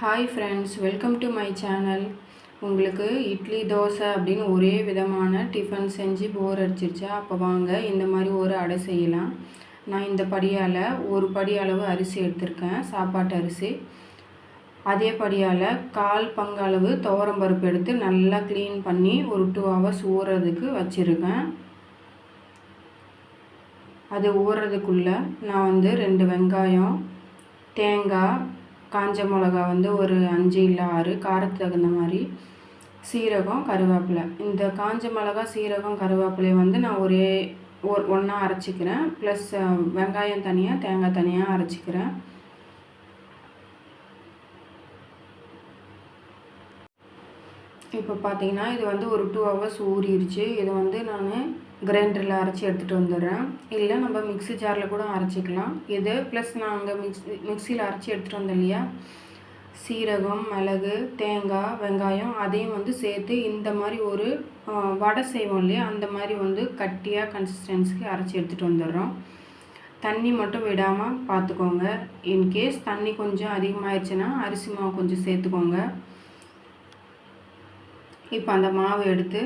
Hi friends welcome to my channel உங்களுக்கு இட்லி தோசை அப்படின்னு ஒரே விதமான டிஃபன் செஞ்சு போர் அடிச்சிருச்சா? அப்போ வாங்க இந்த மாதிரி ஒரு அடை செய்யலாம். நான் இந்த படியால் ஒரு படி அளவு அரிசி எடுத்திருக்கேன் சாப்பாட்டு அரிசி. அதே படியால் கால் பங்கு அளவு துவரம்பருப்பு எடுத்து நல்லா க்ளீன் பண்ணி ஒரு டூ ஹவர்ஸ் ஊறுறதுக்கு வச்சுருக்கேன். அது ஊறுறதுக்குள்ளே நான் வந்து ரெண்டு வெங்காயம் தேங்காய் காஞ்ச மிளகா வந்து ஒரு அஞ்சு இல்லை ஆறு காரத்துக்கு தகுந்த மாதிரி சீரகம் கருவேப்பிலை. இந்த காஞ்ச மிளகா சீரகம் கருவேப்பிலையை வந்து நான் ஒரே ஒரு ஒன்றா அரைச்சிக்கிறேன். ப்ளஸ் வெங்காயம் தனியாக தேங்காய் தனியாக அரைச்சிக்கிறேன். இப்போ பார்த்தீங்கன்னா இது வந்து ஒரு டூ ஹவர்ஸ் ஊறிடுச்சு. இது வந்து நான் கிரைண்டரில் அரைச்சி எடுத்துகிட்டு வந்துடுறேன். இல்லை நம்ம மிக்ஸி ஜாரில் கூட அரைச்சிக்கலாம். இது ப்ளஸ் நான் அங்கே மிக்ஸ் மிக்சியில் அரைச்சி எடுத்துகிட்டு வந்தோம் இல்லையா? சீரகம் மிளகு தேங்காய் வெங்காயம் அதையும் வந்து சேர்த்து இந்த மாதிரி ஒரு வடை செய்வோம் இல்லையா? அந்த மாதிரி வந்து கட்டியாக கன்சிஸ்டன்சிக்கு அரைச்சி எடுத்துகிட்டு வந்துடுறோம். தண்ணி மட்டும் விடாமல் பார்த்துக்கோங்க இன்கேஸ் தண்ணி கொஞ்சம் அதிகமாகிடுச்சுன்னா அரிசி மாவு கொஞ்சம் சேர்த்துக்கோங்க. இப்போ அந்த மாவு எடுத்து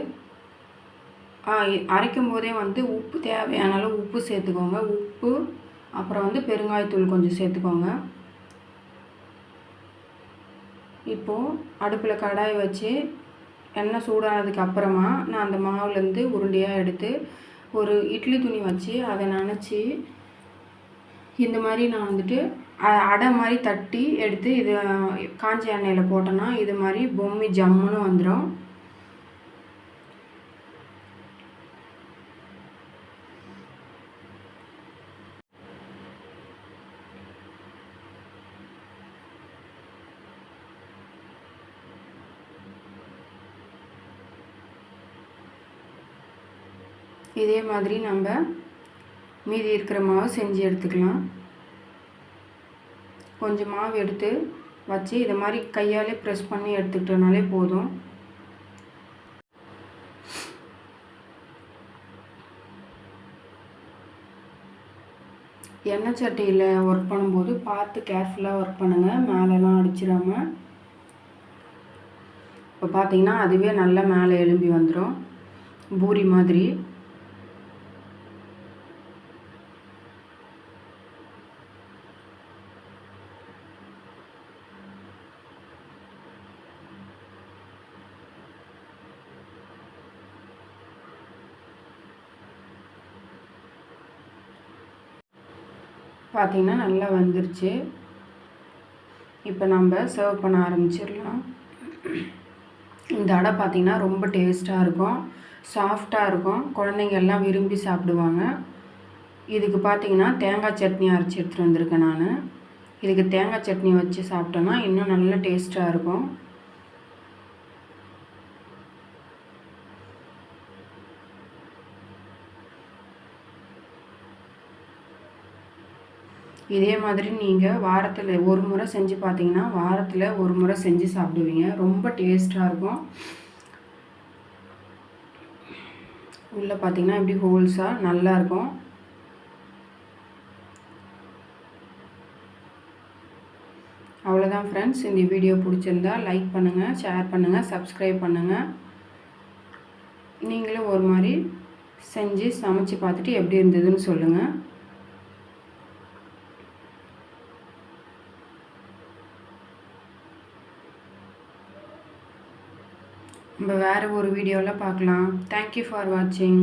அரைக்கும் போதே வந்து உப்பு தேவையான அளவு உப்பு சேர்த்துக்கோங்க. உப்பு அப்புறம் வந்து பெருங்காயத்தூள் கொஞ்சம் சேர்த்துக்கோங்க. இப்போது அடுப்பில் கடாய் வச்சு எண்ணெய் சூடானதுக்கு அப்புறமா நான் அந்த மாவுலேருந்து உருண்டையாக எடுத்து ஒரு இட்லி துணி வச்சு அதை நினச்சி இந்த மாதிரி நான் வந்துட்டு அடை மாதிரி தட்டி எடுத்து இது காஞ்சி எண்ணெயில் போட்டேன்னா இது மாதிரி பொம்மி ஜம்முன்னு வந்துடும் இதே மாதிரி நம்ம மீதி இருக்கிற மாவு செஞ்சு எடுத்துக்கலாம். கொஞ்சம் மாவு எடுத்து வச்சு இதை மாதிரி கையாலே ப்ரெஸ் பண்ணி எடுத்துக்கிட்டோனாலே போதும். எண்ணெய் சட்டியில் ஒர்க் பண்ணும்போது பார்த்து கேர்ஃபுல்லாக ஒர்க் பண்ணுங்கள் மேலெலாம் அடிச்சிடாமல் இப்போ பார்த்தீங்கன்னா அதுவே நல்லா மேலே எலும்பி வந்துடும் பூரி மாதிரி. பார்த்திங்கன்னா நல்லா வந்துருச்சு. இப்போ நம்ம சர்வ் பண்ண ஆரம்பிச்சிடலாம். இந்த அடை பார்த்திங்கன்னா ரொம்ப டேஸ்ட்டாக இருக்கும். சாஃப்டாக இருக்கும். குழந்தைங்க எல்லாம் விரும்பி சாப்பிடுவாங்க. இதுக்கு பார்த்திங்கன்னா தேங்காய் சட்னி அரைச்சி எடுத்துகிட்டு வந்திருக்கேன் நான். இதுக்கு தேங்காய் சட்னி வச்சு சாப்பிட்டோன்னா இன்னும் நல்ல டேஸ்ட்டாக இருக்கும். இதே மாதிரி நீங்கள் வாரத்தில் ஒரு முறை செஞ்சு பார்த்தீங்கன்னா வாரத்தில் ஒரு முறை செஞ்சு சாப்பிடுவீங்க. ரொம்ப டேஸ்ட்டாக இருக்கும். உள்ளே பார்த்தீங்கன்னா இப்படி ஹோல்ஸாக நல்லாயிருக்கும் அவ்வளோதான் ஃப்ரெண்ட்ஸ் இந்த வீடியோ பிடிச்சிருந்தா லைக் பண்ணுங்கள் ஷேர் பண்ணுங்கள் சப்ஸ்கிரைப் பண்ணுங்கள் நீங்களும் ஒரு மாதிரி செஞ்சு சமைச்சு பார்த்துட்டு எப்படி இருந்ததுன்னு சொல்லுங்கள் நம்ம வேறு ஒரு வீடியோவில் பார்க்கலாம். தேங்க்யூ ஃபார் வாட்சிங்